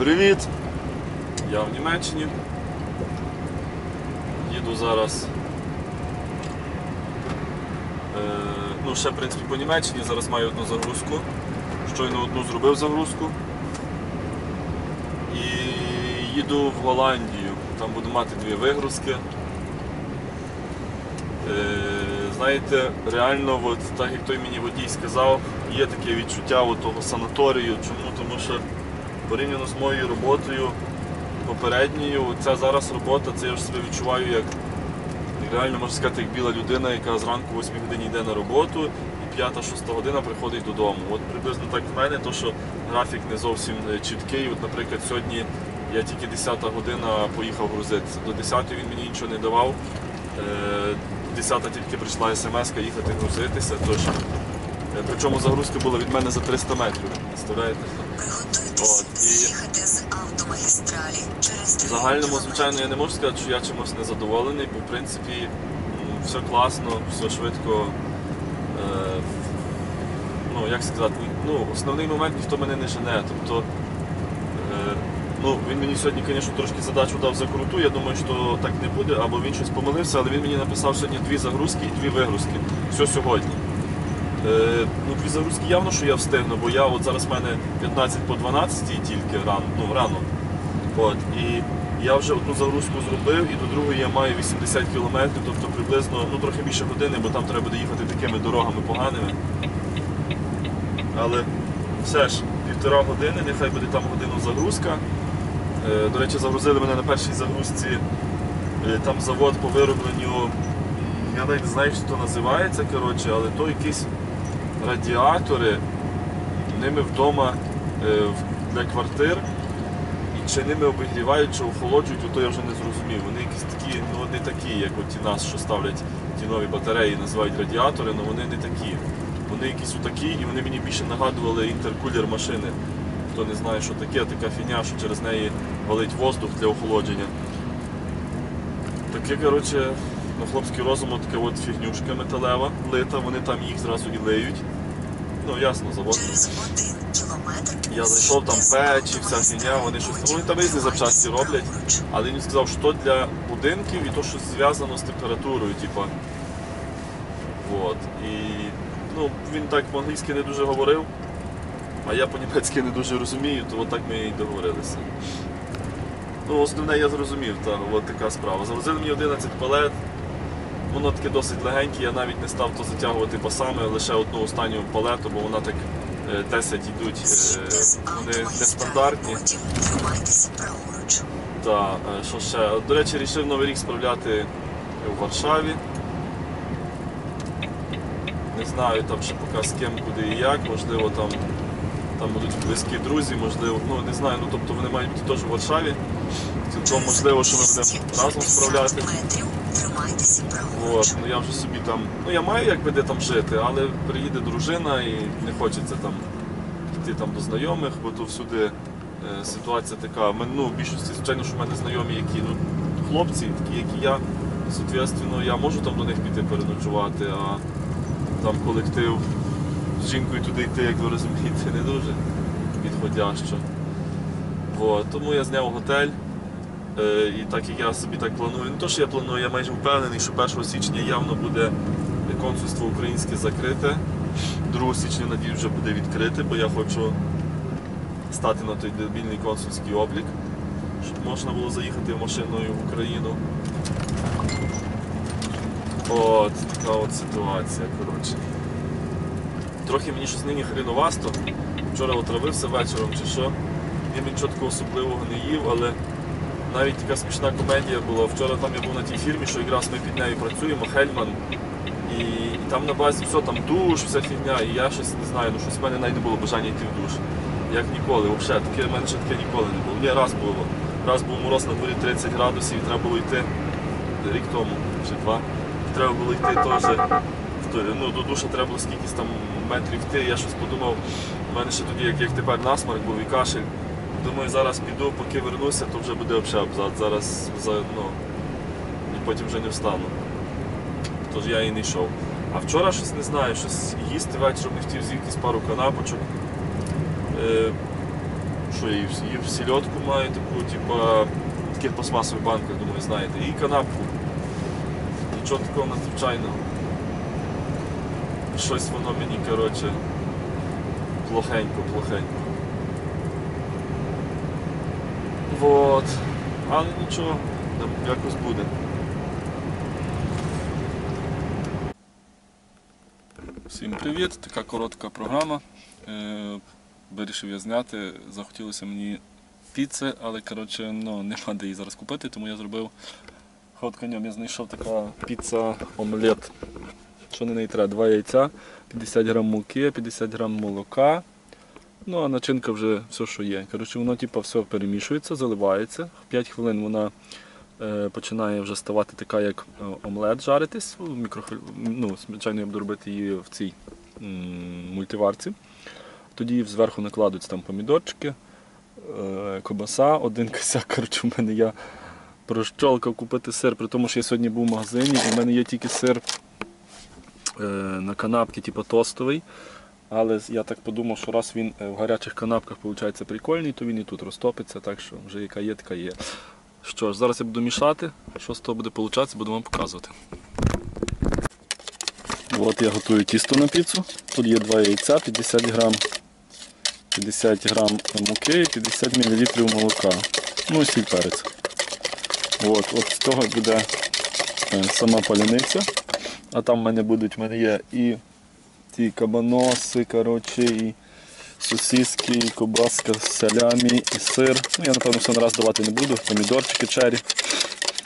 Привіт! Я в Німеччині. Їду зараз. Е, ну, ще, в принципі, по Німеччині. Зараз маю одну загрузку. Щойно одну зробив загрузку. І їду в Голландію. Там буду мати дві вигрузки. Е, знаєте, реально, от, так як той мені водій сказав, є таке відчуття от того санаторію. Чому? Тому що порівняно з моєю роботою попередньою, ця зараз робота, це я ж себе відчуваю як реально можна сказати, як біла людина, яка зранку о 8 годині йде на роботу і 5-6 година приходить додому. От приблизно так в мене, то що графік не зовсім е, чіткий. От, наприклад, сьогодні я тільки 10 година поїхав грузитися. До 10 він мені нічого не давав. Е, 10 тільки прийшла смс-ка їхати грузитися. Тож, е, причому загрузка була від мене за 300 метрів. Представляєте? От, і- В загальному, звичайно, я не можу сказати, що я чимось не задоволений, бо в принципі все класно, все швидко. Е, ну, як сказати, ну, основний момент ніхто мене не жене. Тобто, е, ну, він мені сьогодні, звісно, трошки задачу дав за круту. Я думаю, що так не буде, або він щось помилився, але він мені написав сьогодні дві загрузки і дві вигрузки. Все сьогодні. Е, ну, дві загрузки явно, що я встигну, бо я от зараз в мене 15 по 12 тільки рано, ну, рано. От, і я вже одну загрузку зробив, і до другої я маю 80 кілометрів, тобто приблизно ну, трохи більше години, бо там треба буде їхати такими дорогами поганими. Але все ж, півтора години, нехай буде там годину загрузка. Е, До речі, загрузили мене на першій загрузці. Е, Там завод по виробленню, я навіть не знаю, що це називається, коротше, але то якісь радіатори, ними вдома е, для квартир. І чи ними обігрівають, чи охолоджують, то я вже не зрозумів. Вони якісь такі, ну не такі, як от ті нас, що ставлять ті нові батареї, називають радіатори, але вони не такі. Вони якісь отакі, і вони мені більше нагадували інтеркулер машини. Хто не знає, що таке, така фігня, що через неї валить воздух для охолодження. Таке, коротше, на хлопський розум така от фігнюшка металева, лита, вони там їх зразу і лиють. Ну, ясно, завод. Через 1 кілометр Я зайшов, там печі, вся фігня, вони щось- вони там різні запчасті роблять. Але він сказав, що то для будинків і то, що зв'язано з температурою, типа. Вот. І ну, він так по-англійськи не дуже говорив, а я по-німецьки не дуже розумію, то от так ми і договорилися. Ну, основне я зрозумів, та, от така справа. Загрузили мені 11 палет. Воно таке досить легеньке, я навіть не став то затягувати пасами, лише одну останню палету, бо вона так е, 10 йдуть, е, З'їдьте з вони нестандартні. потім тримайтеся праворуч. Та, е, що ще? До речі, вирішив Новий рік справляти у Варшаві. Не знаю там ще поки з ким, куди і як, можливо, там, там будуть близькі друзі, можливо, ну не знаю, ну тобто вони мають бути теж у Варшаві. Цілком можливо, що ми будемо разом справляти. Тримайтеся. От, ну я вже собі там, ну я маю якби де там жити, але приїде дружина і не хочеться там йти там до знайомих, бо то всюди е, ситуація така. Мен- Ну, в більшості, звичайно, що в мене знайомі, які ну, хлопці, такі, як і я. Соответственно, я можу там до них піти переночувати, а там колектив з жінкою туди йти, як ви розумієте, не дуже підходящо. От, тому я зняв готель. Е, І так як я собі так планую, не то, що я планую, я майже впевнений, що 1 січня явно буде консульство українське закрите. 2 січня, надіюсь, вже буде відкрите, бо я хочу стати на той дебільний консульський облік, щоб можна було заїхати машиною в Україну. От, така от ситуація, коротше. Трохи мені щось нині хріновасто. Вчора отравився вечором чи що. Я нічого такого особливого не їв, але навіть така смішна комедія була. Вчора там я був на тій фірмі, що якраз ми під нею працюємо, Хельман. І, і там на базі все, там душ, вся фігня. І я щось не знаю, ну щось в мене навіть не було бажання йти в душ. Як ніколи, взагалі, таке в мене ще таке ніколи не було. Ні, раз було. Раз був мороз на дворі 30 градусів і треба було йти рік тому чи два. І треба було йти теж. Ну, до душа треба було скількись там метрів йти. Я щось подумав, у мене ще тоді, як, як тепер насмарк був і кашель. Думаю, зараз піду, поки вернуся, то вже буде взагалі абзац. Зараз за, ну, і потім вже не встану. Тож я і не йшов. А вчора щось не знаю, щось їсти вечором не хотів, з'їв якісь пару канапочок. Е, Що я їв? Їв сільотку маю таку, типа, в таких пластмасових банках, думаю, знаєте, і канапку. Нічого такого надзвичайного. Щось воно мені, коротше, плохенько, плохенько. Вот. Але нічого, там якось буде. Всім привіт! Така коротка програма. Е, Вирішив я зняти. Захотілося мені піци, але коротше, ну, нема де її зараз купити, тому я зробив ход конем. Я знайшов така піца омлет. Що на неї треба? Два яйця, 50 грам муки, 50 грам молока. Ну а начинка вже все, що є. Коротше, воно типу, все перемішується, заливається. 5 хвилин вона е, починає вже ставати така, як е, омлет жаритись. Мікрохвиль... ну, звичайно, я буду робити її в цій м, мультиварці. Тоді зверху накладуються там помідорчики, е, кобаса, один косяк. Коротше, у мене я прощолкав купити сир, при тому, що я сьогодні був в магазині, і в мене є тільки сир е, на канапки, типу тостовий. Але я так подумав, що раз він е, в гарячих канапках виходить прикольний, то він і тут розтопиться, так що вже яка є, така є. Що ж, зараз я буду мішати, що з того буде получатися, буду вам показувати. От я готую тісто на піцу. Тут є два яйця, 50 грам, 50 грам муки і 50 мл молока. Ну і сіль перець. От, от з того буде е, сама паляниця. А там в мене будуть, в мене є і ті кабаноси, коротше, і сосиски, і кобаска з салямі, і сир. Ну, я напевно все нараз давати не буду. Помідорчики чері.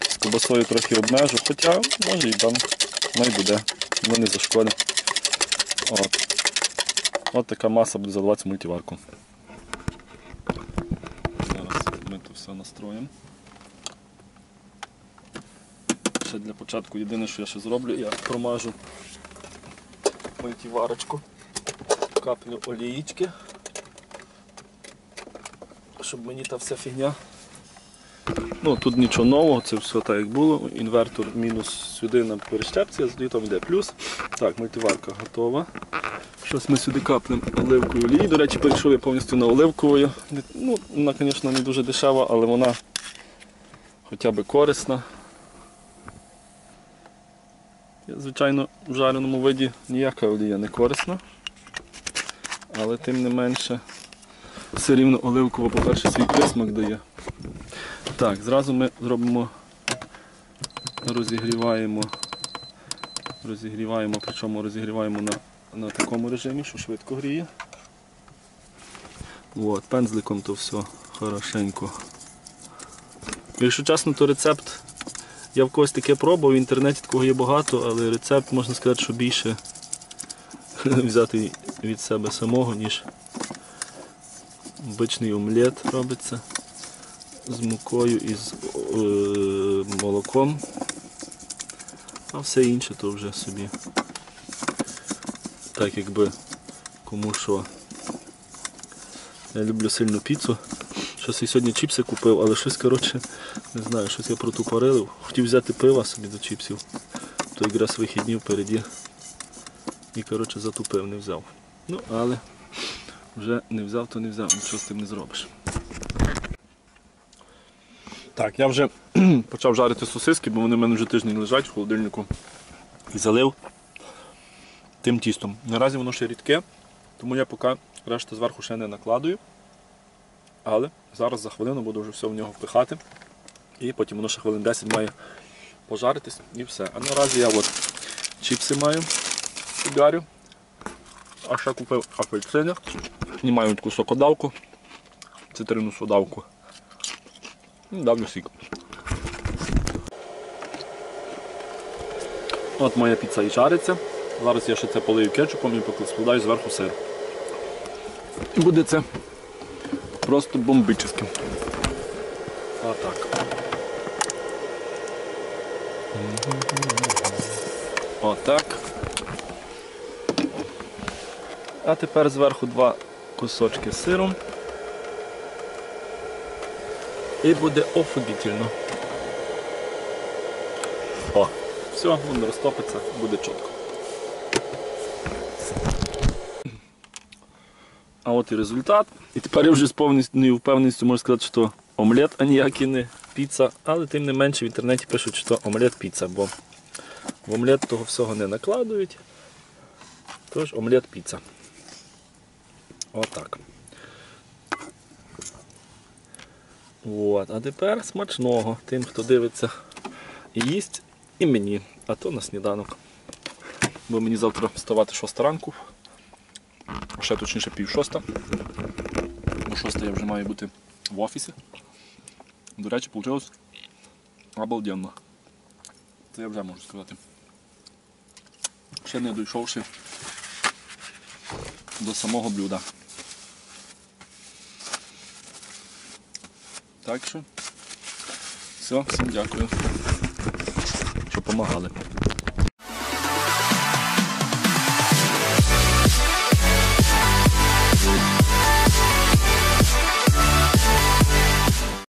З кобасою трохи обмежу, хоча може і там ну, і буде. Воно не зашкодить. От. От така маса буде заливатися в мультиварку. Зараз ми тут все настроїмо. Ще для початку єдине, що я ще зроблю, я промажу мультиварочку, каплю олієчки, щоб мені та вся фігня. Ну, тут нічого нового, це все так як було. Інвертор мінус сюди на перещепці, а там йде плюс. Так, мультиварка готова. Щось ми сюди каплемо оливкою олії. До речі, перейшов я повністю на оливковою. Ну, вона, звісно, не дуже дешева, але вона хоча б корисна. Звичайно, в жареному виді ніяка олія не корисна. Але тим не менше все рівно оливкова, по-перше, свій присмак дає. Так, зразу ми зробимо, розігріваємо, розігріваємо, причому розігріваємо на, на такому режимі, що швидко гріє. От, пензликом то все хорошенько. Якщо чесно, то рецепт я в когось таке пробував, в інтернеті такого є багато, але рецепт можна сказати, що більше взяти від себе самого, ніж обичний омлет робиться з мукою і з е, молоком. А все інше то вже собі. Так якби кому що. Я люблю сильно піцу. Щось і сьогодні чіпси купив, але щось, коротше, не знаю, щось я протупорилив. Хотів взяти пива собі до чіпсів. То якраз вихідні впереді. І коротше затупив, не взяв. Ну, але вже не взяв, то не взяв, нічого з тим не зробиш. Так, я вже почав жарити сосиски, бо вони в мене вже тиждень лежать в холодильнику. І залив тим тістом. Наразі воно ще рідке, тому я поки решту зверху ще не накладую. Але зараз за хвилину буду вже все в нього впихати. І потім воно ще хвилин 10 має пожаритись і все. А наразі я от чіпси маю, сигарю. А ще купив апельсини. Знімаю таку сокодавку, цитрину содавку. І Давлю сік. От моя піца і жариться. Зараз я ще це полию кетчупом і складаю зверху сир. І буде це просто бомбическим. Отак. Отак. А тепер зверху два кусочки з сиром. І буде офігітельно. О, все, воно розтопиться, буде чітко. А от і результат. І тепер я вже з повністю впевненістю можу сказати, що омлет, а ніякий не піца. Але тим не менше в інтернеті пишуть, що омлет піца, бо в омлет того всього не накладують. Тож омлет піца. Отак. От. А тепер смачного тим, хто дивиться і їсть, і мені, а то на сніданок. Бо мені завтра вставати 6 ранку, ще точніше пів шоста. Бо шоста я вже маю бути в офісі. До речі, вийшло обалденно. Це я вже можу сказати. Ще не дійшовши до самого блюда. Так що, все, всім дякую, що допомагали.